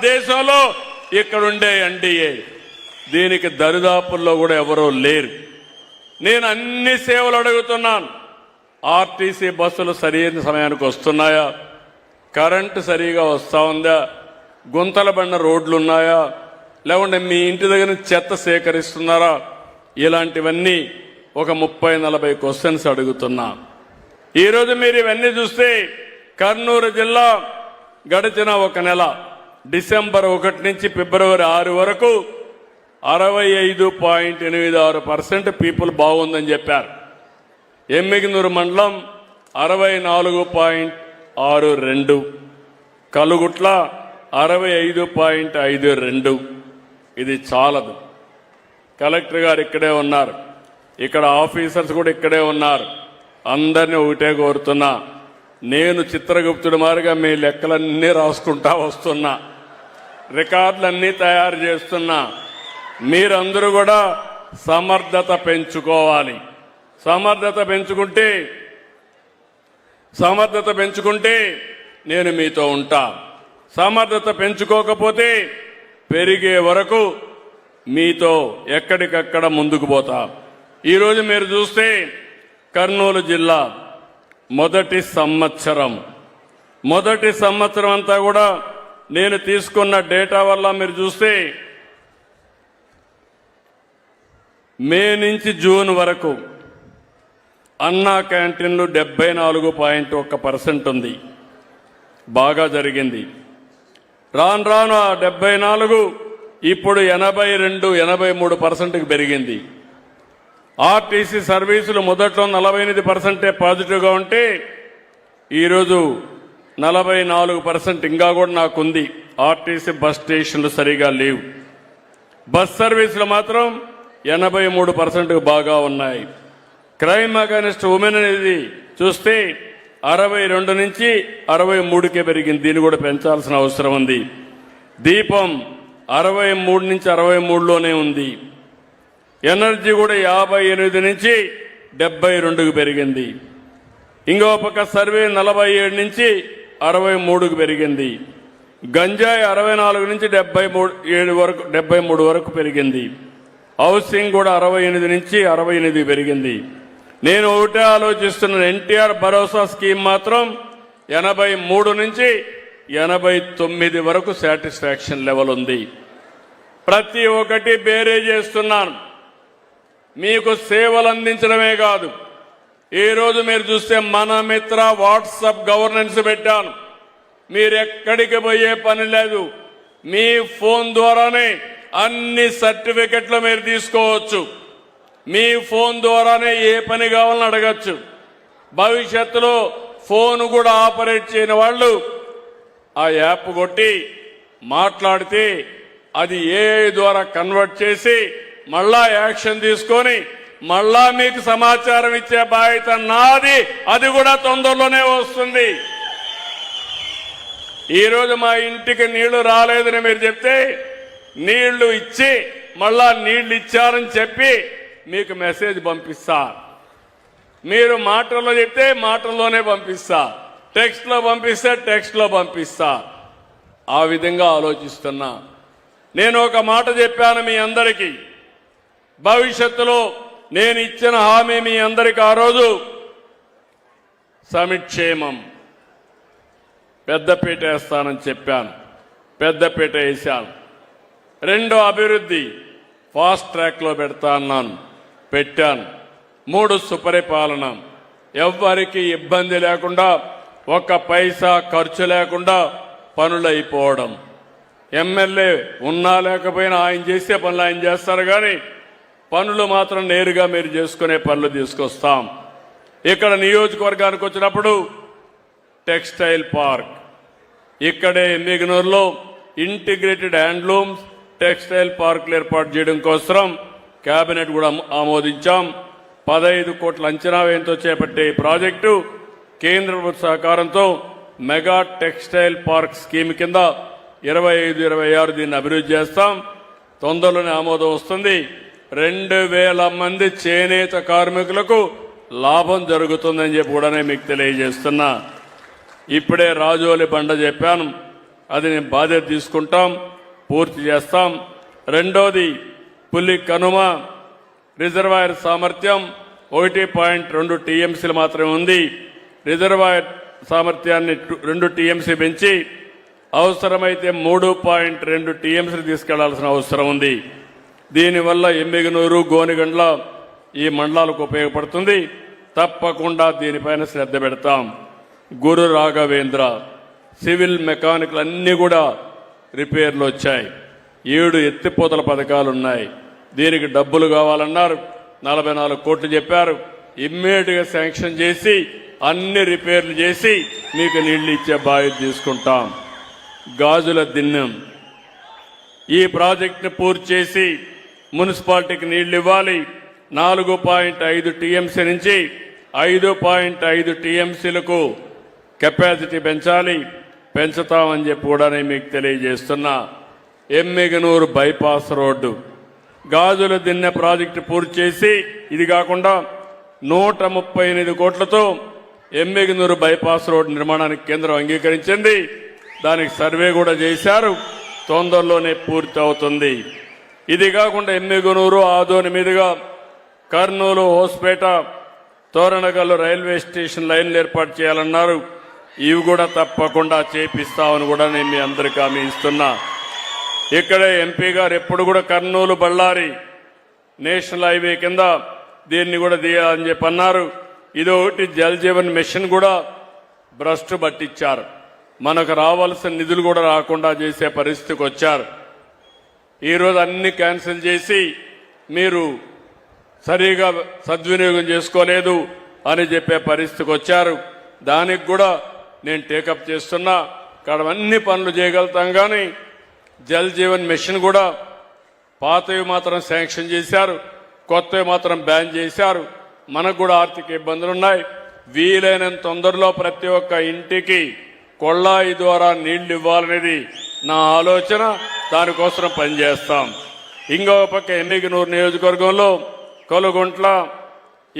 దేశంలో ఇక్కడుండే ఎన్డీఏ దీనికి దరిదాపుల్లో కూడా ఎవరూ లేరు. నేను అన్ని సేవలు అడుగుతున్నాను. ఆర్టీసీ బస్సులు సరైన సమయానికి వస్తున్నాయా? కరెంటు సరిగా వస్తూ ఉందా? గుంతల బండ రోడ్లు ఉన్నాయా లేకుంటే మీ ఇంటి దగ్గర చెత్త సేకరిస్తున్నారా? ఇలాంటివన్నీ ఒక ముప్పై నలభై క్వశ్చన్స్ అడుగుతున్నా ఈరోజు మీరు ఇవన్నీ చూస్తే కర్నూలు జిల్లా గడిచిన ఒక నెల. డిసెంబర్ ఒకటి నుంచి ఫిబ్రవరి ఆరు వరకు అరవై ఐదు పాయింట్ ఎనిమిది ఆరు పర్సెంట్ పీపుల్ బాగుందని చెప్పారు. ఎమ్మిగినూరు మండలం అరవై నాలుగు పాయింట్ ఆరు రెండు. కలుగుట్ల అరవై ఐదు పాయింట్ ఐదు రెండు. ఇది చాలదు. కలెక్టర్ గారు ఇక్కడే ఉన్నారు. ఇక్కడ ఆఫీసర్స్ కూడా ఇక్కడే ఉన్నారు. అందరినీ ఒకటే కోరుతున్నా. నేను చిత్రగుప్తుడి మారిగా మీ లెక్కలన్నీ రాసుకుంటా వస్తున్నా. రికార్డులన్నీ తయారు చేస్తున్నా మీరందరూ కూడా సమర్థత పెంచుకోవాలి. సమర్థత పెంచుకుంటే సమర్థత పెంచుకుంటే నేను మీతో ఉంటా. సమర్థత పెంచుకోకపోతే పెరిగే వరకు మీతో ఎక్కడికక్కడ ముందుకు పోతా. ఈరోజు మీరు చూస్తే కర్నూలు జిల్లా మొదటి సంవత్సరం. మొదటి సంవత్సరం అంతా కూడా నేను తీసుకున్న డేటా వల్ల మీరు చూస్తే మే నుంచి జూన్ వరకు అన్నా క్యాంటీన్లు డెబ్బై నాలుగు పాయింట్ ఒక్క పర్సెంట్ ఉంది. బాగా జరిగింది. రాను రాను ఆ డెబ్బై నాలుగు ఇప్పుడు ఎనభై రెండు ఎనభై మూడు పర్సెంట్కి పెరిగింది. ఆర్టీసీ సర్వీసులు మొదట్లో నలభై ఎనిమిది పర్సెంటే పాజిటివ్గా ఉంటే ఈరోజు నలభై నాలుగు పర్సెంట్ ఇంకా కూడా నాకుంది. ఆర్టీసీ బస్ స్టేషన్లు సరిగా లేవు. బస్ సర్వీసులు మాత్రం ఎనభై మూడు పర్సెంట్ బాగా ఉన్నాయి. క్రైమ్ అగైనెస్ట్ ఉమెన్ అనేది చూస్తే అరవై రెండు నుంచి అరవై మూడుకే పెరిగింది. దీన్ని కూడా పెంచాల్సిన అవసరం ఉంది. దీపం అరవై మూడు నుంచి అరవై మూడులోనే ఉంది. ఎనర్జీ కూడా యాభై ఎనిమిది నుంచి డెబ్బై రెండుకు పెరిగింది. ఇంకో పక్క సర్వే నలభై ఏడు నుంచి అరవై మూడుకు పెరిగింది. గంజాయి అరవై నాలుగు నుంచి డెబ్బై మూడు ఏడు వరకు డెబ్బై మూడు వరకు పెరిగింది. హౌసింగ్ కూడా అరవై ఎనిమిది నుంచి అరవై ఎనిమిది పెరిగింది. నేను ఒకటే ఆలోచిస్తున్న ఎన్టీఆర్ భరోసా స్కీమ్ మాత్రం ఎనభై మూడు నుంచి ఎనభై తొమ్మిది వరకు సాటిస్ఫాక్షన్ లెవెల్ ఉంది. ప్రతి ఒక్కటి బేరే చేస్తున్నాను. మీకు సేవలు అందించడమే కాదు ఈ రోజు మీరు చూస్తే మన మిత్ర వాట్సాప్ గవర్నెన్స్ పెట్టాను. మీరు ఎక్కడికి పోయే పని లేదు. మీ ఫోన్ ద్వారానే అన్ని సర్టిఫికెట్లు మీరు తీసుకోవచ్చు. మీ ఫోన్ ద్వారానే ఏ పని కావాలని అడగచ్చు. భవిష్యత్తులో ఫోన్ కూడా ఆపరేట్ చేయని వాళ్ళు ఆ యాప్ కొట్టి మాట్లాడితే అది ఏ ద్వారా కన్వర్ట్ చేసి మళ్ళా యాక్షన్ తీసుకొని మళ్ళా మీకు సమాచారం ఇచ్చే బాధ్యత నాది. అది కూడా తొందరలోనే వస్తుంది. ఈరోజు మా ఇంటికి నీళ్ళు రాలేదని మీరు చెప్తే నీళ్ళు ఇచ్చి మళ్ళా నీళ్ళు ఇచ్చారని చెప్పి మీకు మెసేజ్ పంపిస్తా. మీరు మాటల్లో చెప్తే మాటల్లోనే పంపిస్తా. టెక్స్ట్లో పంపిస్తే టెక్స్ట్లో పంపిస్తా. ఆ విధంగా ఆలోచిస్తున్నా. నేను ఒక మాట చెప్పాను మీ అందరికీ. భవిష్యత్తులో నేను ఇచ్చిన హామీ మీ అందరికి ఆ రోజు. సమిక్షేమం. పెద్దపీట వేస్తానని చెప్పాను. పెద్దపీట వేశాను. రెండో అభివృద్ధి ఫాస్ట్ ట్రాక్లో పెడతా అన్నాను. పెట్టాను. మూడు సుపరిపాలన. ఎవ్వరికి ఇబ్బంది లేకుండా ఒక్క పైసా ఖర్చు లేకుండా పనులు అయిపోవడం ఎమ్మెల్యే ఉన్నా లేకపోయినా ఆయన చేసే పనులు ఆయన చేస్తారు కానీ పనులు మాత్రం నేరుగా మీరు చేసుకునే పనులు తీసుకొస్తాం. ఇక్కడ నియోజకవర్గానికి వచ్చినప్పుడు టెక్స్టైల్ పార్క్. ఇక్కడే ఎమ్మిగనూరులో ఇంటిగ్రేటెడ్ హ్యాండ్లూమ్స్ టెక్స్టైల్ పార్కులు ఏర్పాటు చేయడం కోసం కేబినెట్ కూడా ఆమోదించాం. పదహైదు కోట్ల అంచనా వ్యయంతో చేపట్టే ఈ ప్రాజెక్టు కేంద్ర ప్రభుత్వ సహకారంతో మెగా టెక్స్టైల్ పార్క్ స్కీమ్ కింద ఇరవై ఐదు ఇరవై ఆరు దీన్ని అభివృద్ధి చేస్తాం. తొందరలోనే ఆమోదం వస్తుంది. రెండు వేల మంది చేనేత కార్మికులకు లాభం జరుగుతుందని చెప్పి కూడా నేను మీకు తెలియజేస్తున్నా. ఇప్పుడే రాజోలి బండ చెప్పాను. అది నేను బాధ్యత తీసుకుంటాం పూర్తి చేస్తాం. రెండోది పులి కనుమ రిజర్వాయర్ సామర్థ్యం ఒకటి పాయింట్ రెండు టీఎంసీలు మాత్రమే ఉంది. రిజర్వాయర్ సామర్థ్యాన్ని రెండు టీఎంసీ పెంచి అవసరమైతే మూడు పాయింట్ రెండు టీఎంసీలు తీసుకెళ్ళాల్సిన అవసరం ఉంది. దీనివల్ల ఎమ్మిగనూరు గోనిగండ్ల ఈ మండలాలకు ఉపయోగపడుతుంది. తప్పకుండా దీనిపైన శ్రద్ధ పెడతాం. గురు రాఘవేంద్ర సివిల్ మెకానికల్ అన్నీ కూడా రిపేర్లు వచ్చాయి. ఏడు ఎత్తిపోతల పథకాలు ఉన్నాయి దీనికి డబ్బులు కావాలన్నారు. నలభై నాలుగు కోట్లు చెప్పారు. ఇమ్మీడియట్గా శాంక్షన్ చేసి అన్ని రిపేర్లు చేసి మీకు నీళ్ళు ఇచ్చే బాధ్యత తీసుకుంటాం. గాజుల దిన్నం. ఈ ప్రాజెక్ట్ని పూర్తి చేసి మున్సిపాలిటీకి నీళ్ళు ఇవ్వాలి. నాలుగు పాయింట్ ఐదు టీఎంసీ నుంచి ఐదు పాయింట్ ఐదు టీఎంసీలకు కెపాసిటీ పెంచాలి. పెంచుతామని చెప్పి కూడా నేను మీకు తెలియజేస్తున్నా. Emmiganur bypass road. Gajuladinne project పూర్తి చేసి ఇది కాకుండా నూట ముప్పై ఎనిమిది కోట్లతో ఎమ్మిగనూరు బైపాస్ రోడ్డు నిర్మాణానికి కేంద్రం అంగీకరించింది. దానికి సర్వే కూడా చేశారు. తొందరలోనే పూర్తి అవుతుంది. ఇది కాకుండా ఎమ్మిగునూరు ఆదోని మీదుగా కర్నూలు హోస్పేట తోరణగల్లు రైల్వే స్టేషన్ లైన్లు ఏర్పాటు చేయాలన్నారు. ఇవి కూడా తప్పకుండా చేపిస్తామని కూడా నేను మీ అందరికీ హామీ ఇస్తున్నా. ఇక్కడే ఎంపీ గారు ఎప్పుడు కూడా కర్నూలు బళ్ళారి నేషనల్ హైవే కింద దీన్ని కూడా తీయాలని చెప్పి అన్నారు. ఇది ఒకటి జల్ జీవన్ మిషన్ కూడా భ్రష్టు పట్టించారు. మనకు రావాల్సిన నిధులు కూడా రాకుండా చేసే పరిస్థితికి వచ్చారు. ఈరోజు అన్ని క్యాన్సిల్ చేసి మీరు సరిగా సద్వినియోగం చేసుకోలేదు అని చెప్పే పరిస్థితికి వచ్చారు. దానికి కూడా నేను టేకప్ చేస్తున్నా. ఇక్కడ అన్ని పనులు చేయగలుగుతాం కానీ జల్ జీవన్ మిషన్ కూడా పాతవి మాత్రం శాంక్షన్ చేశారు. కొత్తవి మాత్రం బ్యాన్ చేశారు. మనకు కూడా ఆర్థిక ఇబ్బందులు ఉన్నాయి. వీలైనంత తొందరలో ప్రతి ఒక్క ఇంటికి కొళ్ళాయి ద్వారా నీళ్ళు ఇవ్వాలనేది నా ఆలోచన. దానికోసం పనిచేస్తాం. ఇంకొక పక్క ఎన్నికనూరు నియోజకవర్గంలో కొలుగుంట్ల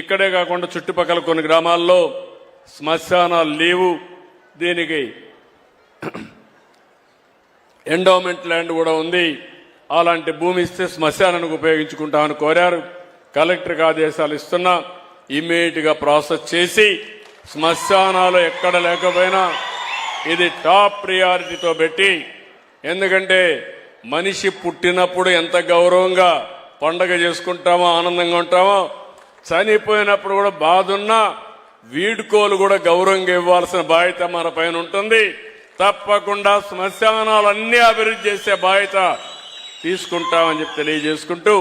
ఇక్కడే కాకుండా చుట్టుపక్కల కొన్ని గ్రామాల్లో శ్మశానాలు లేవు. దీనికి ఎండోమెంట్ ల్యాండ్ కూడా ఉంది. అలాంటి భూమి ఇస్తే శ్మశానానికి ఉపయోగించుకుంటామని కోరారు. కలెక్టర్కి ఆదేశాలు ఇస్తున్నా ఇమ్మీడియట్గా ప్రాసెస్ చేసి శ్మశానాలు ఎక్కడ లేకపోయినా ఇది టాప్ ప్రియారిటీతో పెట్టి ఎందుకంటే మనిషి పుట్టినప్పుడు ఎంత గౌరవంగా పండగ చేసుకుంటామో ఆనందంగా ఉంటామో చనిపోయినప్పుడు కూడా బాధున్నా వీడుకోలు కూడా గౌరవంగా ఇవ్వాల్సిన బాధ్యత మన పైన ఉంటుంది. తప్పకుండా శ్మశానాలన్నీ అభివృద్ధి చేసే బాధ్యత తీసుకుంటామని చెప్పి తెలియజేసుకుంటూ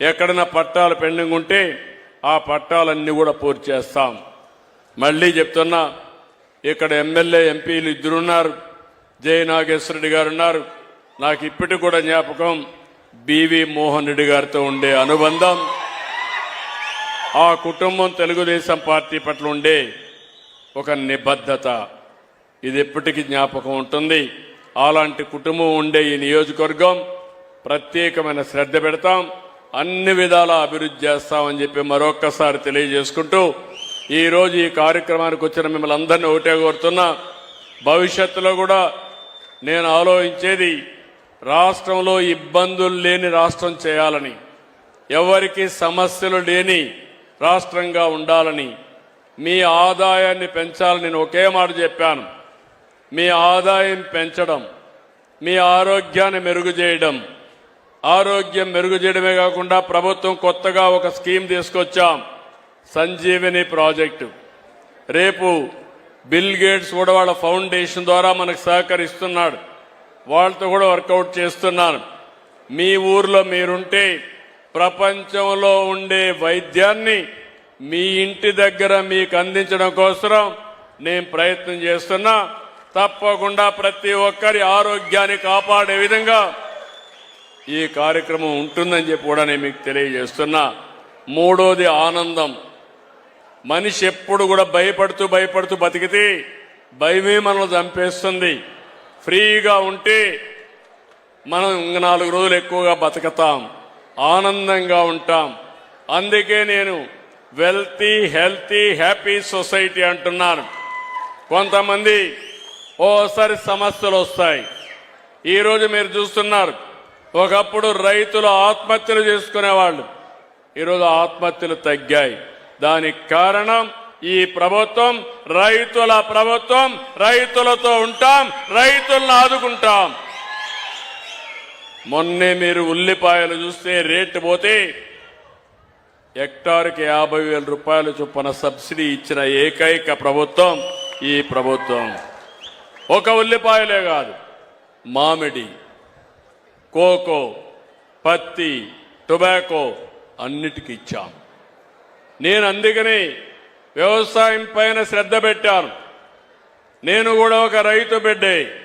ఎక్కడైనా పట్టాలు పెండింగ్ ఉంటే ఆ పట్టాలన్నీ కూడా పూర్తి చేస్తాం. మళ్ళీ చెప్తున్నా ఇక్కడ ఎమ్మెల్యే ఎంపీలు ఇద్దరున్నారు జయ నాగేశ్వరరెడ్డి గారు ఉన్నారు నాకు ఇప్పటికి కూడా జ్ఞాపకం బివి మోహన్ రెడ్డి గారితో ఉండే అనుబంధం ఆ కుటుంబం తెలుగుదేశం పార్టీ పట్ల ఉండే ఒక నిబద్ధత. ఇది ఎప్పటికీ జ్ఞాపకం ఉంటుంది. అలాంటి కుటుంబం ఉండే ఈ నియోజకవర్గం ప్రత్యేకమైన శ్రద్ధ పెడతాం. అన్ని విధాల అభివృద్ధి చేస్తామని చెప్పి మరొక్కసారి తెలియజేసుకుంటూ ఈరోజు ఈ కార్యక్రమానికి వచ్చిన మిమ్మల్ని అందరినీ ఒకటే కోరుతున్నా. భవిష్యత్తులో కూడా నేను ఆలోచించేది రాష్ట్రంలో ఇబ్బందులు లేని రాష్ట్రం చేయాలని ఎవరికి సమస్యలు లేని రాష్ట్రంగా ఉండాలని మీ ఆదాయాన్ని పెంచాలని నేను ఒకే మాట చెప్పాను. మీ ఆదాయం పెంచడం మీ ఆరోగ్యాన్ని మెరుగు చేయడం ఆరోగ్యం మెరుగు చేయడమే కాకుండా ప్రభుత్వం కొత్తగా ఒక స్కీమ్ తీసుకొచ్చాం సంజీవిని ప్రాజెక్టు. రేపు బిల్ గేట్స్ కూడా వాళ్ళ ఫౌండేషన్ ద్వారా మనకు సహకరిస్తున్నాడు. వాళ్ళతో కూడా వర్కౌట్ చేస్తున్నాను. మీ ఊర్లో మీరుంటే ప్రపంచంలో ఉండే వైద్యాన్ని మీ ఇంటి దగ్గర మీకు అందించడం కోసం నేను ప్రయత్నం చేస్తున్నా. తప్పకుండా ప్రతి ఒక్కరి ఆరోగ్యాన్ని కాపాడే విధంగా ఈ కార్యక్రమం ఉంటుందని చెప్పి కూడా నేను మీకు తెలియజేస్తున్నా. మూడోది ఆనందం. మనిషి ఎప్పుడు కూడా భయపడుతూ భయపడుతూ బతికితే భయమే మనల్ని చంపేస్తుంది. ఫ్రీగా ఉంటే మనం ఇంక నాలుగు రోజులు ఎక్కువగా బతుకుతాం ఆనందంగా ఉంటాం. అందుకే నేను వెల్తీ హెల్తీ హ్యాపీ సొసైటీ అంటున్నాను. కొంతమంది ఓసారి సమస్యలు వస్తాయి. ఈరోజు మీరు చూస్తున్నారు ఒకప్పుడు రైతులు ఆత్మహత్యలు చేసుకునేవాళ్ళు. ఈరోజు ఆత్మహత్యలు తగ్గాయి. దానికి కారణం ఈ ప్రభుత్వం రైతుల ప్రభుత్వం రైతులతో ఉంటాం రైతులను ఆదుకుంటాం. మొన్నే మీరు ఉల్లిపాయలు చూస్తే రేటు పోతే హెక్టార్కి యాభై వేల రూపాయల చొప్పున సబ్సిడీ ఇచ్చిన ఏకైక ప్రభుత్వం ఈ ప్రభుత్వం. ఒక ఉల్లిపాయలే కాదు మామిడి కోకో పత్తి టొబాకో అన్నిటికీ ఇచ్చాం. నేను అందుకని వ్యవసాయం పైన శ్రద్ధ పెట్టాను. నేను కూడా ఒక రైతు బిడ్డే.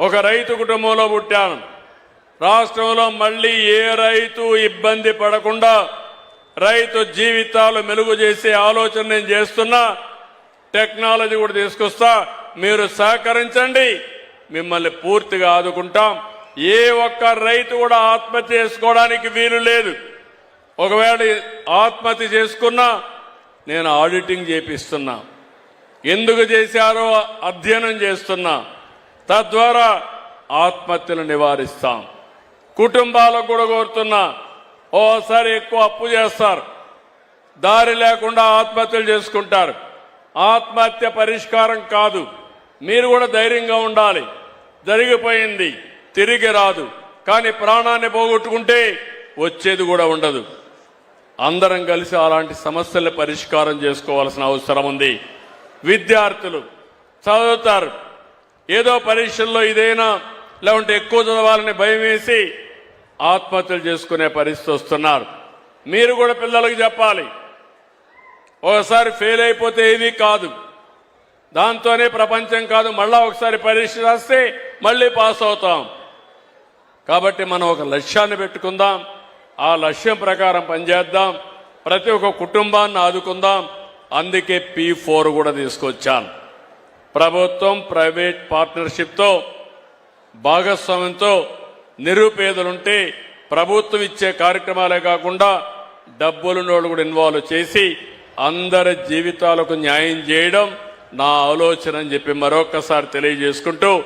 ఒక రైతు కుటుంబంలో పుట్టాను. రాష్ట్రంలో మళ్ళీ ఏ రైతు ఇబ్బంది పడకుండా రైతు జీవితాలు మెలుగు చేసే ఆలోచన నేను చేస్తున్నా. టెక్నాలజీ కూడా తీసుకొస్తా. మీరు సహకరించండి. మిమ్మల్ని పూర్తిగా ఆదుకుంటాం. ఏ ఒక్క రైతు కూడా ఆత్మహత్య చేసుకోవడానికి వీలు లేదు. ఒకవేళ ఆత్మహత్య చేసుకున్నా నేను ఆడిటింగ్ చేపిస్తున్నా. ఎందుకు చేశారో అధ్యయనం చేస్తున్నా. తద్వారా ఆత్మహత్యలు నివారిస్తాం. కుటుంబాలకు కూడా కోరుతున్నా ఓసారి ఎక్కువ అప్పు చేస్తారు. దారి లేకుండా ఆత్మహత్యలు చేసుకుంటారు. ఆత్మహత్య పరిష్కారం కాదు. మీరు కూడా ధైర్యంగా ఉండాలి. జరిగిపోయింది తిరిగి రాదు. కానీ ప్రాణాన్ని పోగొట్టుకుంటే వచ్చేది కూడా ఉండదు. అందరం కలిసి అలాంటి సమస్యల పరిష్కారం చేసుకోవాల్సిన అవసరం ఉంది. విద్యార్థులు చదువుతారు. ఏదో పరీక్షల్లో ఇదైనా లేకుంటే ఎక్కువ చదవాలని భయం వేసి ఆత్మహత్యలు చేసుకునే పరిస్థితి వస్తున్నారు. మీరు కూడా పిల్లలకు చెప్పాలి. ఒకసారి ఫెయిల్ అయిపోతే ఏమీ కాదు. దాంతోనే ప్రపంచం కాదు. మళ్ళా ఒకసారి పరీక్ష రాస్తే మళ్ళీ పాస్ అవుతాం. కాబట్టి మనం ఒక లక్ష్యాన్ని పెట్టుకుందాం. ఆ లక్ష్యం ప్రకారం పనిచేద్దాం. ప్రతి ఒక్క కుటుంబాన్ని ఆదుకుందాం. అందుకే పి ఫోర్ కూడా తీసుకొచ్చాను. ప్రభుత్వం ప్రైవేట్ పార్ట్నర్షిప్తో భాగస్వామ్యంతో నిరుపేదలుంటే ప్రభుత్వం ఇచ్చే కార్యక్రమాలే కాకుండా డబ్బులున్నోళ్ళు కూడా ఇన్వాల్వ్ చేసి అందరి జీవితాలకు న్యాయం చేయడం నా ఆలోచన అని చెప్పి మరొకసారి తెలియజేసుకుంటూ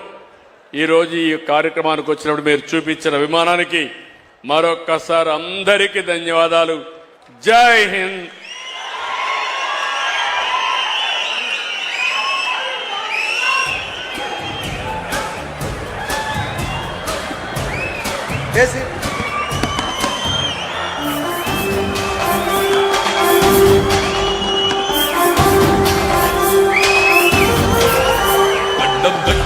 ఈరోజు ఈ కార్యక్రమానికి వచ్చినప్పుడు మీరు చూపించిన అభిమానానికి మరొక్కసారి అందరికీ ధన్యవాదాలు. జై హింద్. కేసీ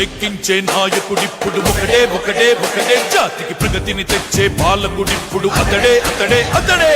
గట్టెక్కించే నాయకుడిప్పుడు ఒకడే ఒకడే ఒకటే. జాతికి ప్రగతిని తెచ్చే పాలకుడిప్పుడు అతడే అతడే అతడే.